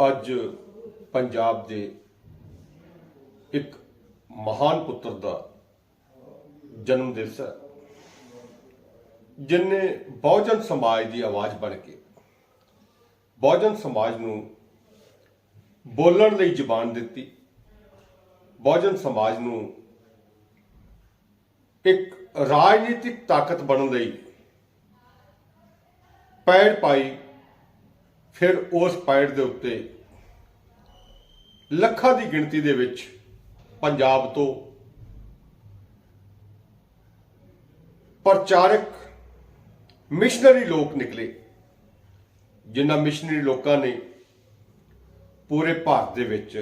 ਅੱਜ ਪੰਜਾਬ ਦੇ ਇੱਕ ਮਹਾਨ ਪੁੱਤਰ ਦਾ ਜਨਮ ਦਿਵਸ ਹੈ, ਜਿਨੇ ਬਹੁਜਨ ਸਮਾਜ ਦੀ ਆਵਾਜ਼ ਬਣ ਕੇ, ਬਹੁਜਨ ਸਮਾਜ ਨੂੰ ਬੋਲਣ ਲਈ ਜ਼ੁਬਾਨ ਦਿੱਤੀ, ਬਹੁਜਨ ਸਮਾਜ ਨੂੰ ਇੱਕ ਰਾਜਨੀਤਿਕ ਤਾਕਤ ਬਣਨ ਲਈ ਪੈੜ ਪਾਈ ਫਿਰ ਉਸ ਪੈੜ ਦੇ ਉੱਤੇ ਲੱਖਾਂ ਦੀ ਗਿਣਤੀ ਦੇ ਵਿੱਚ ਪੰਜਾਬ ਤੋਂ ਪ੍ਰਚਾਰਕ ਮਿਸ਼ਨਰੀ ਲੋਕ ਨਿਕਲੇ, ਜਿਨ੍ਹਾਂ ਮਿਸ਼ਨਰੀ ਲੋਕਾਂ ਨੇ ਪੂਰੇ ਭਾਰਤ ਦੇ ਵਿੱਚ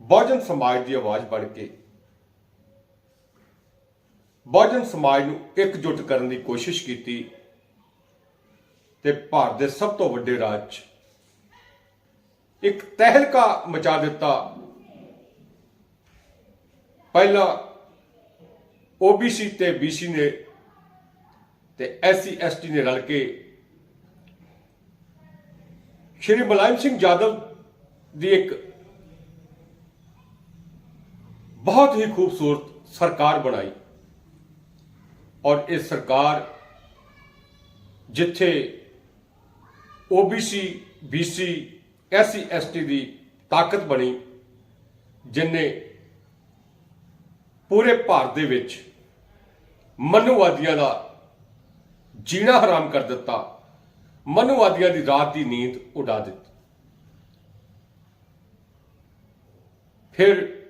ਬਹੁਜਨ ਸਮਾਜ ਦੀ ਆਵਾਜ਼ ਬਣ ਕੇ ਬਹੁਜਨ ਸਮਾਜ ਨੂੰ ਇਕਜੁੱਟ ਕਰਨ ਦੀ ਕੋਸ਼ਿਸ਼ ਕੀਤੀ। ਤੇ ਭਾਰਤ ਦੇ ਸਭ ਤੋਂ ਵੱਡੇ ਰਾਜ। 'ਚ ਇੱਕ ਤਹਿਲਕਾ ਮਚਾ ਦਿੱਤਾ। ਪਹਿਲਾਂ OBC ਤੇ BC ਨੇ ਤੇ SC ST ਨੇ ਰਲ ਕੇ ਸ਼੍ਰੀ ਮੁਲਾਇਮ ਸਿੰਘ ਜਾਦਵ ਦੀ ਇੱਕ ਬਹੁਤ ਹੀ ਖੂਬਸੂਰਤ ਸਰਕਾਰ ਬਣਾਈ ਔਰ ਇਹ ਸਰਕਾਰ ਜਿੱਥੇ OBC BC SC ST ਦੀ ਤਾਕਤ ਬਣੀ, ਜਿਨੇ ਪੂਰੇ ਭਾਰਤ ਦੇ ਵਿੱਚ ਮਨੁਵਾਦੀਆਂ ਦਾ ਜੀਣਾ ਹਰਾਮ ਕਰ ਦਿੱਤਾ, ਮਨੁਵਾਦੀਆਂ ਦੀ ਰਾਤ ਦੀ ਨੀਂਦ ਉਡਾ ਦਿੱਤੀ। ਫਿਰ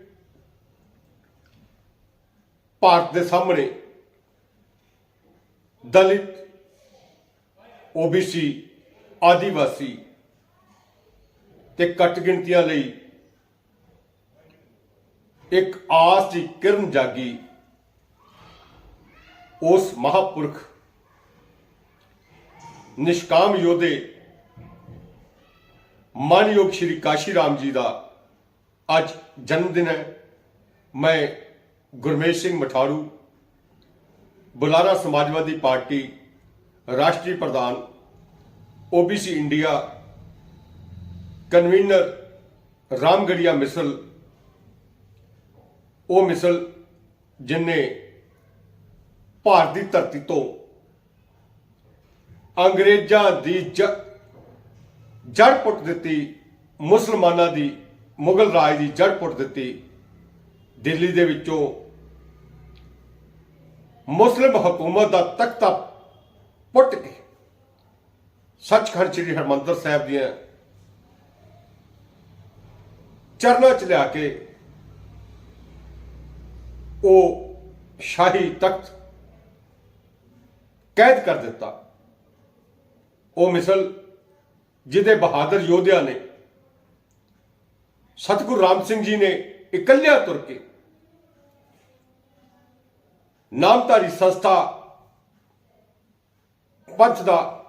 ਭਾਰਤ ਦੇ ਸਾਹਮਣੇ ਦਲਿਤ OBC ਆਦੀਵਾਸੀ ਤੇ ਘੱਟ ਗਿਣਤੀਆਂ ਲਈ ਇੱਕ ਆਸ ਦੀ ਕਿਰਨ ਜਾਗੀ ਉਸ ਮਹਾਪੁਰਖ ਨਿਸ਼ਕਾਮ ਯੋਧੇ ਮਾਨਯੋਗ ਸ਼੍ਰੀ ਕਾਸ਼ੀ ਰਾਮ ਜੀ ਦਾ ਅੱਜ ਜਨਮ ਦਿਨ ਹੈ। ਮੈਂ ਗੁਰਮੇਸ਼ ਸਿੰਘ ਮਠਾਰੂ, ਬੁਲਾਰਾ ਸਮਾਜਵਾਦੀ ਪਾਰਟੀ ਰਾਸ਼ਟਰੀ ਪ੍ਰਧਾਨ OBC ਇੰਡੀਆ ਕਨਵੀਨਰ ਰਾਮਗੜੀਆ ਮਿਸਲ ਉਹ ਮਿਸਲ ਜਿਨੇ ਭਾਰਤ ਦੀ ਧਰਤੀ ਤੋਂ ਅੰਗਰੇਜ਼ਾਂ ਦੀ ਜੜ ਪੁੱਟ ਦਿੱਤੀ ਮੁਸਲਮਾਨਾਂ ਦੀ ਮੁਗਲ ਰਾਜ ਦੀ ਜੜ ਪੁੱਟ ਦਿੱਤੀ ਦਿੱਲੀ ਦੇ ਵਿੱਚੋਂ ਮੁਸਲਿਮ ਹਕੂਮਤ ਦਾ ਤਖਤਾ ਪੁੱਟ ਕੇ ਸੱਚਖੰਡ ਸ੍ਰੀ ਹਰਮੰਦਰ ਸਾਹਿਬ ਦੀਆਂ ਚਰਨਾਂ ਚ ਲਿਆ ਕੇ ਉਹ ਸ਼ਾਹੀ ਤਖਤ ਕੈਦ ਕਰ ਦਿੱਤਾ। ਉਹ ਮਿਸਲ ਜਿਹਦੇ ਬਹਾਦਰ ਯੋਧਿਆਂ ਨੇ, ਸਤਿਗੁਰੂ ਰਾਮ ਸਿੰਘ ਜੀ ਨੇ ਇਕੱਲਿਆਂ ਤੁਰ ਕੇ ਨਾਮਧਾਰੀ ਸੰਸਥਾ ਪੰਚ ਦਾ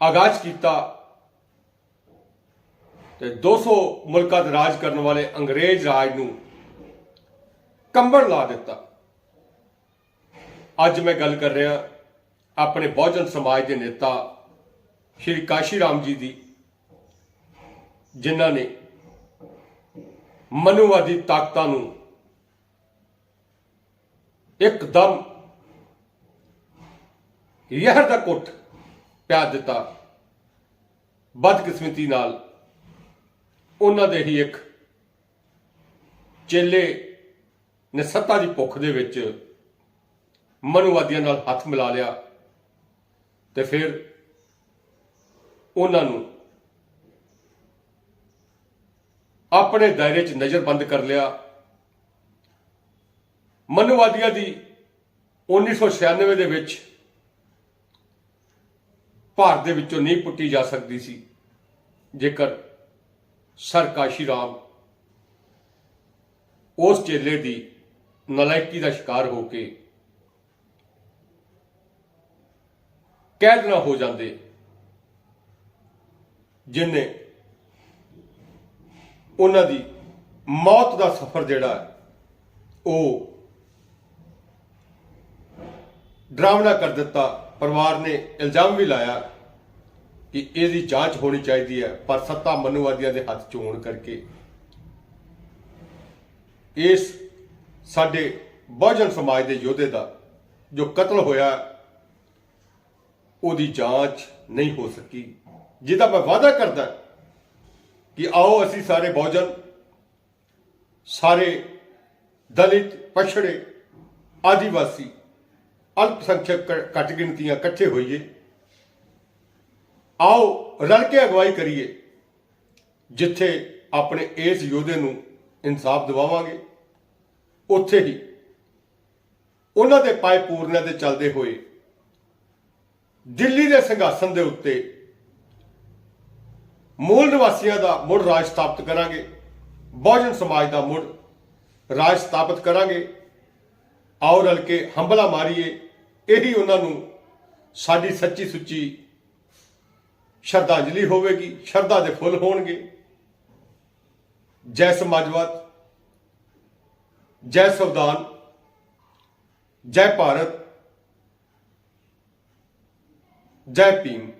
ਆਗਾਜ਼ ਕੀਤਾ ਤੇ 200 ਮੁਲਕਾਂ ਤੇ ਰਾਜ ਕਰਨ ਵਾਲੇ ਅੰਗਰੇਜ਼ ਰਾਜ ਨੂੰ ਕੰਬਣ ਲਾ ਦਿੱਤਾ। ਅੱਜ ਮੈਂ ਗੱਲ ਕਰ ਰਿਹਾ ਆਪਣੇ ਬਹੁਜਨ ਸਮਾਜ ਦੇ ਨੇਤਾ ਸ਼੍ਰੀ ਕਾਸ਼ੀ ਰਾਮ ਜੀ ਦੀ, ਜਿਨ੍ਹਾਂ ਨੇ ਮਨੁਵਾਦੀ ਤਾਕਤਾਂ ਨੂੰ ਇੱਕਦਮ ਯਹਰ ਦਾ ਕੁੱਟ ਪਿਆ ਦਿੱਤਾ। ਬਦਕਿਸਮਤੀ ਨਾਲ ਉਹਨਾਂ ਦੇ ਹੀ ਇੱਕ ਚੇਲੇ ਨੇ ਸੱਤਾ ਦੀ ਭੁੱਖ ਦੇ ਵਿੱਚ ਮਨੁਵਾਦੀਆਂ ਨਾਲ ਹੱਥ ਮਿਲਾ ਲਿਆ ਤੇ ਫਿਰ ਉਹਨਾਂ ਨੂੰ ਆਪਣੇ ਦਾਇਰੇ 'ਚ ਨਜ਼ਰਬੰਦ ਕਰ ਲਿਆ। ਮਨੁਵਾਦੀਆਂ ਦੀ 1996 ਦੇ ਵਿੱਚ ਭਾਰਤ ਦੇ ਵਿੱਚੋਂ ਨਹੀਂ ਪੁੱਟੀ ਜਾ ਸਕਦੀ ਸੀ। ਜੇਕਰ ਸਰ ਕਾਸ਼ੀ ਰਾਮ ਉਸ ਚੇਲੇ ਦੀ ਨਲਾਇਕੀ ਦਾ ਸ਼ਿਕਾਰ ਹੋ ਕੇ ਕੈਦ ਨਾ ਹੋ ਜਾਂਦੇ ਜਿਨੇ ਉਹਨਾਂ ਦੀ ਮੌਤ ਦਾ ਸਫ਼ਰ ਜਿਹੜਾ ਹੈ, ਉਹ ਡਰਾਵਣਾ ਕਰ ਦਿੱਤਾ ਪਰਿਵਾਰ ਨੇ ਇਲਜ਼ਾਮ ਵੀ ਲਾਇਆ ਕਿ ਇਹਦੀ ਜਾਂਚ ਹੋਣੀ ਚਾਹੀਦੀ ਹੈ, ਪਰ ਸੱਤਾ ਮਨੁਵਾਦੀਆਂ ਦੇ ਹੱਥ 'ਚ ਹੋਣ ਕਰਕੇ। ਇਸ ਸਾਡੇ ਬਹੁਜਨ ਸਮਾਜ ਦੇ ਯੋਧੇ ਦਾ ਜੋ ਕਤਲ ਹੋਇਆ, ਉਹਦੀ ਜਾਂਚ ਨਹੀਂ ਹੋ ਸਕੀ। ਜਿਹਦਾ ਮੈਂ ਵਾਅਦਾ ਕਰਦਾ ਕਿ ਆਓ ਅਸੀਂ ਸਾਰੇ ਬਹੁਜਨ, ਸਾਰੇ ਦਲਿਤ, ਪਛੜੇ, ਆਦੀਵਾਸੀ ਅਲਪ ਘੱਟ ਗਿਣਤੀਆਂ ਇਕੱਠੇ ਹੋਈਏ। ਆਓ ਰਲ ਕੇ ਅਗਵਾਈ ਕਰੀਏ, ਜਿੱਥੇ ਆਪਣੇ ਇਸ ਯੋਧੇ ਨੂੰ ਇਨਸਾਫ ਦਿਵਾਵਾਂਗੇ। ਉੱਥੇ ਹੀ ਉਹਨਾਂ ਦੇ ਪਾਏ ਪੂਰਨਾਂ ਦੇ ਚੱਲਦੇ ਹੋਏ ਦਿੱਲੀ ਦੇ ਸੰਘਾਸਨ ਦੇ ਉੱਤੇ ਮੂਲ ਨਿਵਾਸੀਆਂ ਦਾ ਮੁੜ ਰਾਜ ਸਥਾਪਿਤ ਕਰਾਂਗੇ, ਬਹੁਜਨ ਸਮਾਜ ਦਾ ਮੁੜ ਰਾਜ ਸਥਾਪਿਤ ਕਰਾਂਗੇ। ਆਓ ਰਲ ਕੇ ਹੰਬਲਾ ਮਾਰੀਏ। ਇਹੀ ਉਹਨਾਂ ਨੂੰ ਸਾਡੀ ਸੱਚੀ ਸੁੱਚੀ ਸ਼ਰਧਾਂਜਲੀ ਹੋਵੇਗੀ, ਸ਼ਰਧਾ ਦੇ ਫੁੱਲ ਹੋਣਗੇ। ਜੈ ਸਮਾਜਵਾਦ, ਜੈ ਸੰਵਿਧਾਨ, ਜੈ ਭਾਰਤ, ਜੈ ਭੀਮ।